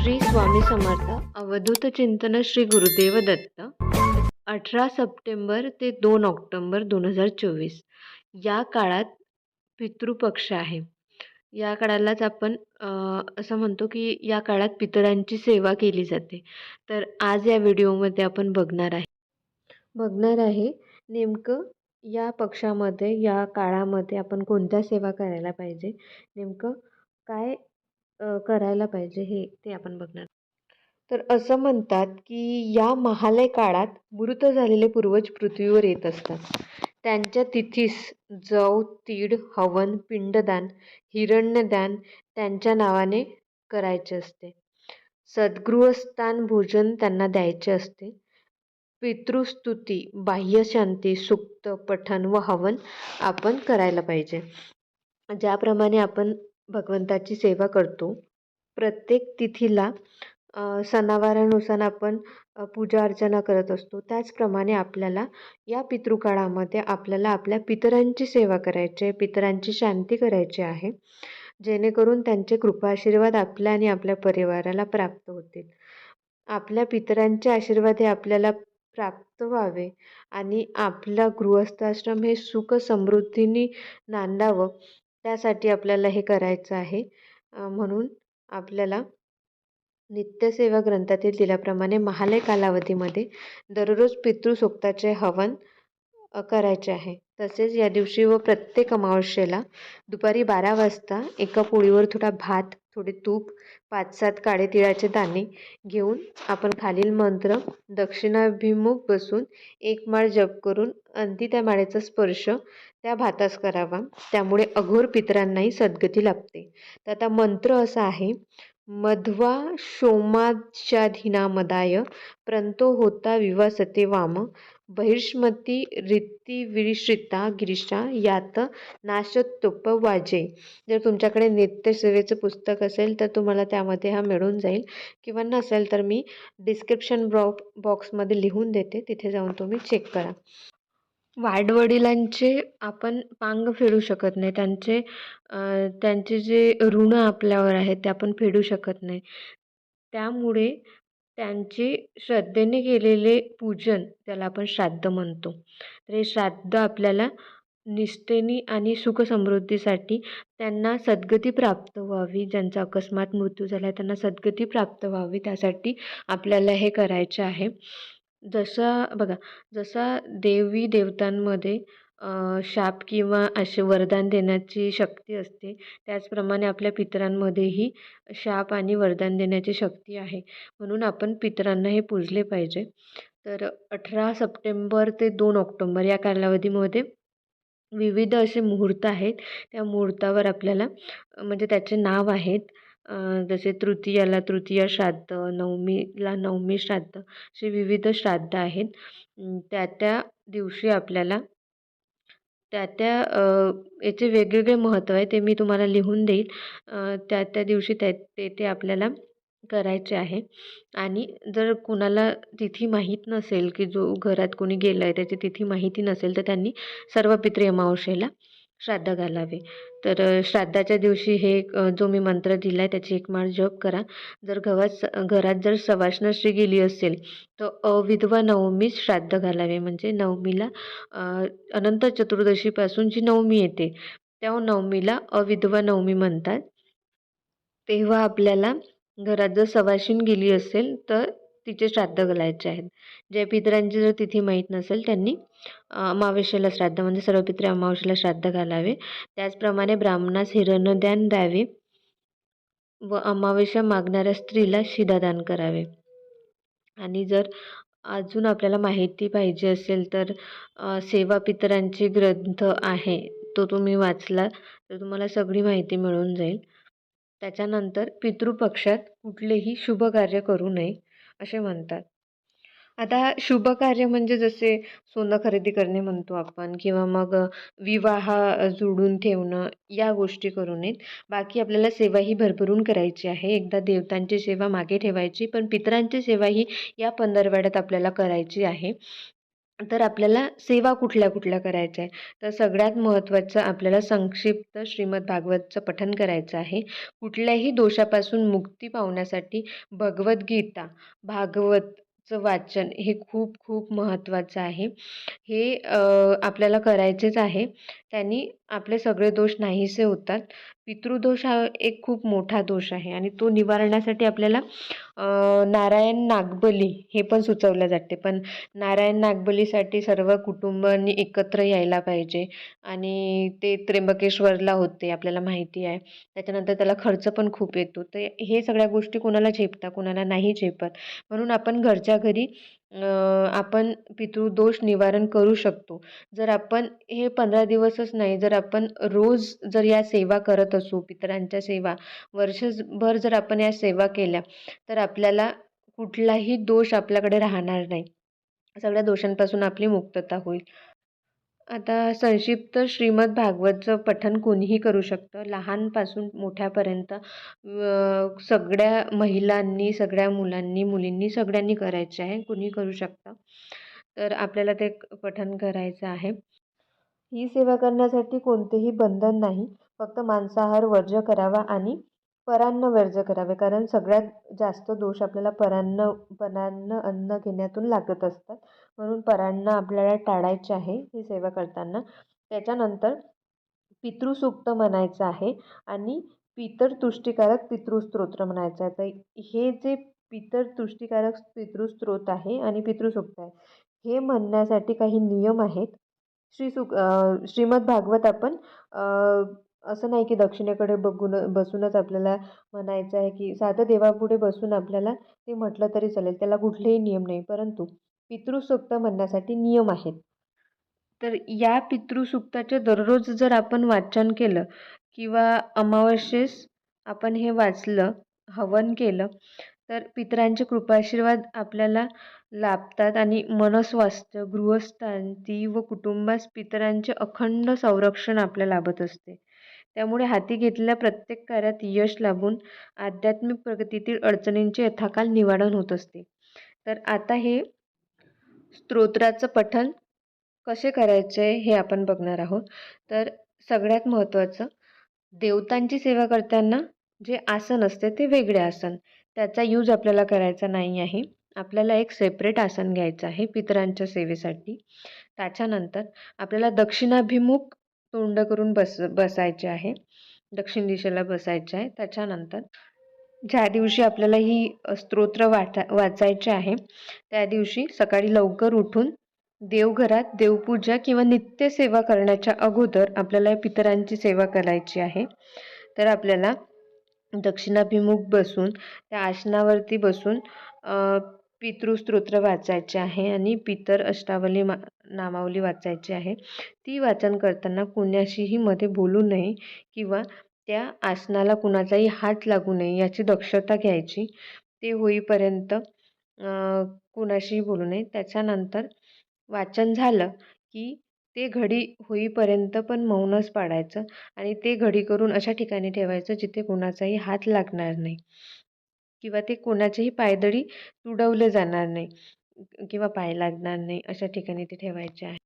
श्री स्वामी समर्थ अवधूत चिंतन श्री गुरुदेव दत्त अठरा सप्टेंबर ते दोन ऑक्टोंबर दोन हजार चोवीस. या काळात पितृपक्ष आहे. या काळालाच आपण असं म्हणतो की या काळात पितरांची सेवा केली जाते. तर आज या व्हिडिओमध्ये आपण बघणार आहे. बघणार आहे नेमकं या पक्षामध्ये या काळामध्ये आपण कोणत्या सेवा करायला पाहिजे? नेमकं काय करायला पाहिजे हे ते आपण बघणार. तर असं म्हणतात की या महालय काळात मृत झालेले पूर्वज पृथ्वीवर येत असतात. त्यांच्या तिथीस जव तीड हवन पिंडदान हिरण्यदान त्यांच्या नावाने करायचे असते. सद्गृहस्थान भोजन त्यांना द्यायचे असते. पितृस्तुती बाह्यशांती सुक्त पठण व हवन आपण करायला पाहिजे. ज्याप्रमाणे आपण भगवंताची सेवा करतो. प्रत्येक तिथीला सणावारानुसार आपण पूजा अर्चना करत असतो. त्याचप्रमाणे आपल्याला या पितृकाळामध्ये आपल्याला आपल्या पितरांची सेवा करायची आहे. पितरांची शांती करायची आहे. जेणेकरून त्यांचे कृपाआशीर्वाद आपल्या आणि आपल्या परिवाराला प्राप्त होतील. आपल्या पितरांचे आशीर्वाद हे आपल्याला प्राप्त व्हावे आणि आपला गृहस्थाश्रम हे सुख समृद्धीने नांदावं. त्यासाठी आपल्याला हे करायचं आहे. म्हणून आपल्याला नित्यसेवा ग्रंथातील दिल्याप्रमाणे महालय कालावधीमध्ये दररोज पितृसोक्ताचे हवन करायचे आहे. तसेच या दिवशी व प्रत्येक अमावस्येला दुपारी बारा वाजता एका पोळीवर थोडा भात थोडे तूप पाच सात काळे तिळाचे दाणे घेऊन आपण खालील मंत्र दक्षिणाभिमुख बसून एक माळ जप करून अंती त्या माळेचा स्पर्श त्या भातास करावा. त्यामुळे अघोर पितरांनाही सद्गती लाभते. तर आता मंत्र असा आहे मध्वा शोमाच्याधीनामदाय प्रंतो होता विवासते वाम बहिष्मती विरिश्रिता गिरिशा यात नाशतोप वाजे. जर तुमच्याकडे नित्यसेवेचं पुस्तक असेल तर तुम्हाला त्यामध्ये हा मिळून जाईल. किंवा नसेल तर मी डिस्क्रिप्शन ब्रॉ बॉक्समध्ये लिहून देते. तिथे जाऊन तुम्ही चेक करा. वाडवडिलांचे आपण पांग फेडू शकत नाही. त्यांचे त्यांचे जे ऋण आपल्यावर आहेत ते आपण फेडू शकत नाही. त्यामुळे त्यांचे श्रद्धेने केलेले पूजन त्याला आपण श्राद्ध म्हणतो. तर हे श्राद्ध आपल्याला निष्ठेने आणि सुखसमृद्धीसाठी त्यांना सद्गती प्राप्त व्हावी ज्यांचा अकस्मात मृत्यू झाला आहे त्यांना सद्गती प्राप्त व्हावी त्यासाठी आपल्याला हे करायचे आहे. जसं बघा जसा देवी देवतांमध्ये शाप किंवा असे वरदान देण्याची शक्ती असते. त्याचप्रमाणे आपल्या पितरांमध्येही शाप आणि वरदान देण्याची शक्ती आहे. म्हणून आपण पितरांना हे पूजले पाहिजे. तर अठरा सप्टेंबर ते दोन ऑक्टोंबर या कालावधीमध्ये विविध असे मुहूर्त आहेत. त्या मुहूर्तावर आपल्याला म्हणजे त्याचे नाव आहेत. जसे तृतीयाला तृतीय श्राद्ध नवमीला नवमी श्राद्ध असे विविध श्राद्ध आहेत. त्या त्या दिवशी आपल्याला त्या त्या याचे वेगवेगळे महत्त्व आहे ते मी तुम्हाला लिहून देईल त्या त्या दिवशी त्या ते ते आपल्याला करायचे आहे. आणि जर कुणाला तिथी माहीत नसेल की जो घरात कोणी गेला आहे त्याची तिथी माहिती नसेल तर त्यांनी सर्व पितृ अमावस्येला श्राद्ध घालावे. तर श्राद्धाच्या दिवशी हे जो मी मंत्र दिला आहे त्याची एक माळ जप करा. जर गव्हात घरात जर सवाष्ण गेली असेल तर अविधवा नवमीच श्राद्ध घालावे. म्हणजे नवमीला अनंत चतुर्दशीपासून जी नवमी येते त्या नवमीला अविधवा नवमी म्हणतात. तेव्हा आपल्याला घरात जर सवाशीण गेली असेल तर तिचे श्राद्ध घालायचे आहेत. ज्या पितरांची जर तिथी माहीत नसेल त्यांनी अमावस्येला श्राद्ध म्हणजे सर्व पित्रे अमावस्येला श्राद्ध घालावे. त्याचप्रमाणे ब्राह्मणास हिरणदान द्यावे व अमावस्या मागणाऱ्या स्त्रीला शिदादान करावे. आणि जर अजून आपल्याला माहिती पाहिजे असेल तर सेवा पितरांचे ग्रंथ आहे तो तुम्ही वाचला तर तुम्हाला सगळी माहिती मिळून जाईल. त्याच्यानंतर पितृपक्षात कुठलेही शुभ कार्य करू नये. असे म्हणतात. आता शुभ कार्य म्हणजे जसे सोनं खरेदी करणे म्हणतो आपण किंवा मग विवाह जुळून ठेवणं या गोष्टी करू नयेत बाकी आपल्याला सेवा ही भरभरून करायची आहे. एकदा देवतांची सेवा मागे ठेवायची पण पितरांची सेवा ही या पंधरवड्यात आपल्याला करायची आहे. तर आपल्याला सेवा कुठल्या कुठल्या करायच्या आहे? तर सगळ्यात महत्त्वाचं आपल्याला संक्षिप्त श्रीमद भागवतचं पठन करायचं आहे. कुठल्याही दोषापासून मुक्ती पावण्यासाठी भगवद्गीता भागवतचं वाचन हे खूप खूप महत्त्वाचं आहे. हे आपल्याला करायचेच आहे. त्यांनी आपले सगळे दोष नाहीसे होतात. पितृदोष हा एक खूप मोठा दोष आहे आणि तो निवारण्यासाठी आपल्याला नारायण नागबली हे पण सुचवलं जाते. पण नारायण नागबलीसाठी सर्व कुटुंबांनी एकत्र यायला पाहिजे आणि ते त्र्यंबकेश्वरला होते आपल्याला माहिती आहे. त्याच्यानंतर त्याला खर्च पण खूप येतो. तर हे सगळ्या गोष्टी कोणाला झेपता कोणाला नाही झेपत. म्हणून आपण घरच्या घरी आपण पितृदोष निवारण करू शकतो. जर आपण हे पंधरा दिवसच नाही जर आपण रोज जर या सेवा करत असू पितरांच्या सेवा वर्षभर जर आपण या सेवा केल्या तर आपल्याला कुठलाही दोष आपल्याकडे राहणार नाही. सगळ्या दोषांपासून आपली मुक्तता होईल. आता संक्षिप्त श्रीमद भागवतचं पठण कोणीही करू शकतं. लहानपासून मोठ्यापर्यंत सगळ्या महिलांनी सगळ्या मुलांनी मुलींनी सगळ्यांनी करायचे आहे. कुणी करू शकतं. तर आपल्याला ते पठण करायचं आहे. ही सेवा करण्यासाठी कोणतेही बंधन नाही. फक्त मांसाहार वर्ज्य करावा आणि परान्न वर्ज करावे. कारण सगळ्यात जास्त दोष आपल्याला परान्न परान्न अन्न घेण्यातून लागत असतात. म्हणून परान्न आपल्याला टाळायचे आहे ही सेवा करताना. त्याच्यानंतर पितृसूक्त म्हणायचं आहे आणि पितर तुष्टीकारक पितृस्तोत्र म्हणायचं आहे. तर हे जे पितर तुष्टीकारक पितृस्त्रोत आहे आणि पितृसूक्त आहे हे म्हणण्यासाठी काही नियम आहेत. श्री सुक श्रीमद भागवत आपण असं नाही की दक्षिणेकडे बघून बसूनच आपल्याला म्हणायचं आहे की साधं देवापुढे बसून आपल्याला ते म्हटलं तरी चालेल. त्याला कुठलेही नियम नाही. परंतु पितृसूक्त म्हणण्यासाठी नियम आहेत. तर या पितृसूक्ताचे दररोज जर आपण वाचन केलं किंवा अमावस्येस आपण हे वाचलं हवन केलं तर पितरांचे कृपाशीर्वाद आपल्याला लाभतात आणि मनस्वास्थ्य गृहस्थांती व कुटुंबास पितरांचे अखंड संरक्षण आपल्याला लाभत असते. त्यामुळे हाती घेतलेल्या प्रत्येक कार्यात यश लाभून आध्यात्मिक प्रगतीतील अडचणींचे यथाकाल निवारण होत असते. तर आता हे स्तोत्राचं पठण कसे करायचे हे आपण बघणार आहोत. तर सगळ्यात महत्त्वाचं देवतांची सेवा करताना जे आसन असते ते वेगळे आसन. त्याचा यूज आपल्याला करायचा नाही आहे. आपल्याला एक सेपरेट आसन घ्यायचं आहे पितरांच्या सेवेसाठी. त्याच्यानंतर आपल्याला दक्षिणाभिमुख तोंड करून बस बसायचे आहे. दक्षिण दिशेला बसायचे आहे. त्याच्यानंतर ज्या दिवशी आपल्याला ही स्तोत्र वाचा वाचायचे आहे त्या दिवशी सकाळी लवकर उठून देवघरात देवपूजा किंवा नित्यसेवा करण्याच्या अगोदर आपल्याला पितरांची सेवा करायची आहे. तर आपल्याला दक्षिणाभिमुख बसून त्या आसनावरती बसून पितृस्तोत्र वाचायचे आहे आणि पितर अष्टावली मा नामावली वाचायची आहे. ती वाचन करताना कुणाशीही मध्ये बोलू नये किंवा त्या आसनाला कुणाचाही हात लागू नये याची दक्षता घ्यायची. ते होईपर्यंत कुणाशीही बोलू नये. त्याच्यानंतर वाचन झालं की ते घडी होईपर्यंत पण मौनच पाडायचं आणि ते घडी करून अशा ठिकाणी ठेवायचं जिथे कोणाचाही हात लागणार नाही. किंवा ते कोणाचेही पायदळी तुडवलं जाणार नाही किंवा पाय लागणार नाही अशा ठिकाणी ते ठेवायचे आहे.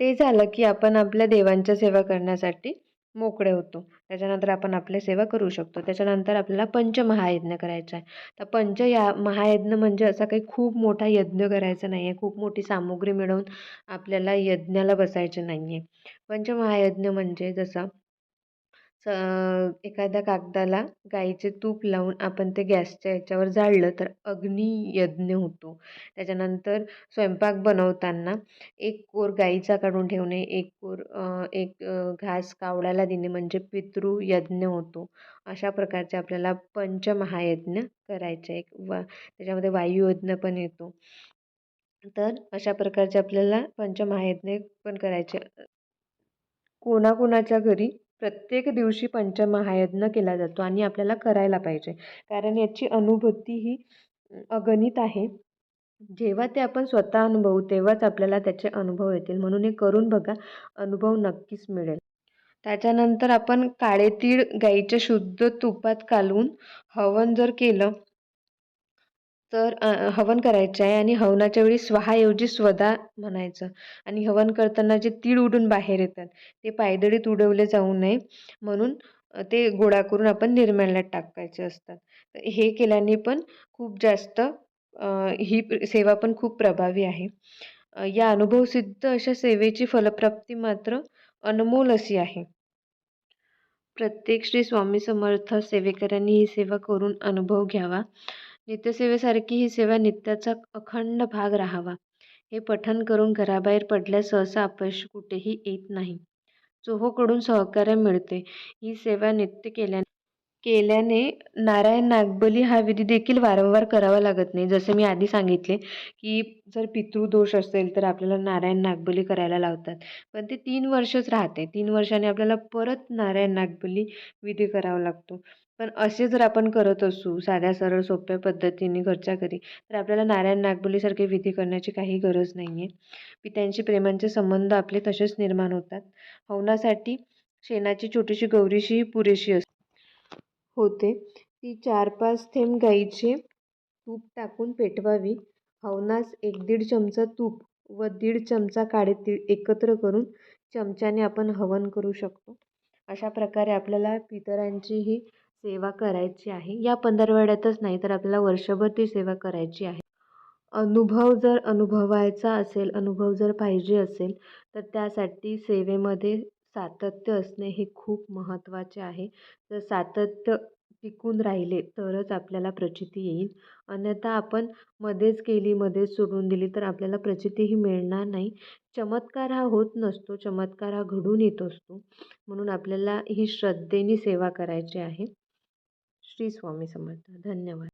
ते झालं की आपण आपल्या देवांच्या सेवा करण्यासाठी मोकळे होतो. त्याच्यानंतर आपण आपली सेवा करू शकतो. त्याच्यानंतर आपल्याला पंचमहायज्ञ करायचा आहे. तर पंच या महायज्ञ म्हणजे असा काही खूप मोठा यज्ञ करायचा नाही आहे. खूप मोठी सामुग्री मिळवून आपल्याला यज्ञाला बसायचं नाही आहे. पंचमहायज्ञ म्हणजे जसं स एखाद्या कागदाला गाईचे तूप लावून आपण ते गॅसच्या याच्यावर जाळलं तर अग्नियज्ञ होतो. त्याच्यानंतर स्वयंपाक बनवताना एक कोर गाईचा काढून ठेवणे एक कोर एक घास कावळ्याला देणे म्हणजे पितृयज्ञ होतो. अशा प्रकारचे आपल्याला पंचमहायज्ञ करायचे एक वा त्याच्यामध्ये वायुयज्ञ पण येतो. तर अशा प्रकारचे आपल्याला पंचमहायज्ञ पण करायचे. कोणाकोणाच्या घरी प्रत्येक दिवशी पंचमहायज्ञ केला जातो आणि आपल्याला करायला पाहिजे. कारण याची अनुभूती ही अगणित आहे. जेव्हा ते आपण स्वतः अनुभवू तेव्हाच आपल्याला त्याचे अनुभव येतील. म्हणून हे करून बघा अनुभव नक्कीच मिळेल. त्याच्यानंतर आपण काळे तीळ गाईच्या शुद्ध तुपात कालवून हवन जर केलं तर हवन करायचं आहे आणि हवनाच्या वेळी स्वाहाऐवजी स्वदा म्हणायचं. आणि हवन करताना जे तीळ उडून बाहेर येतात ते पायदळीत उडवले जाऊ नये. म्हणून ते गोळा करून आपण निर्माल्यात टाकायचे असतात. तर हे केल्याने पण खूप जास्त ही सेवा पण खूप प्रभावी आहे. या अनुभवसिद्ध अशा सेवेची फलप्राप्ती मात्र अनमोल अशी आहे. प्रत्येक श्री स्वामी समर्थ सेवेकऱ्यांनी ही सेवा करून अनुभव घ्यावा. नित्यसेवेसारखी ही सेवा नित्याचा अखंड भाग राहावा. हे पठण करून घराबाहेर पडल्यास सहसा अपयश कुठेही येत नाही. चोहोकडून सहकार्य मिळते. ही सेवा नित्य केल्याने केल्याने नारायण नागबली हा विधी देखील वारंवार करावा लागत नाही. जसे मी आधी सांगितले की जर पितृदोष असेल तर आपल्याला नारायण नागबली करायला लावतात. पण ते तीन वर्षच राहते. तीन वर्षाने आपल्याला परत नारायण नागबली विधी करावा लागतो. पण असे जर आपण करत असू साध्या सरळ सोप्या पद्धतीने घरच्या घरी तर आपल्याला नारायण नागबलीसारखे विधी करण्याची काही गरज नाही आहे पित्यांशी प्रेमांचे संबंध आपले तसेच निर्माण होतात. हवनासाठी शेणाची छोटीशी गौरीशीही पुरेशी असते. होते. ती चार पाच थेंब गाईचे तूप टाकून पेटवावी. हवनास एक दीड चमचा तूप व दीड चमचा काळे तीळ एकत्र करून चमच्याने आपण हवन करू शकतो. अशा प्रकारे आपल्याला पितरांचीही सेवा करायची आहे. या पंधरवड्यातच नाही तर आपल्याला वर्षभर ती सेवा करायची आहे. अनुभव जर अनुभवायचा असेल अनुभव जर पाहिजे असेल तर त्यासाठी सेवेमध्ये सातत्य असणे हे खूप महत्त्वाचे आहे. जर सातत्य टिकून राहिले तरच आपल्याला प्रचिती येईल. अन्यथा आपण मध्येच केली मध्येच सोडून दिली तर आपल्याला प्रचितीही मिळणार नाही. चमत्कार हा होत नसतो चमत्कार हा घडून येत असतो. म्हणून आपल्याला ही श्रद्धेने सेवा करायची आहे. श्री स्वामी समर्थ. धन्यवाद.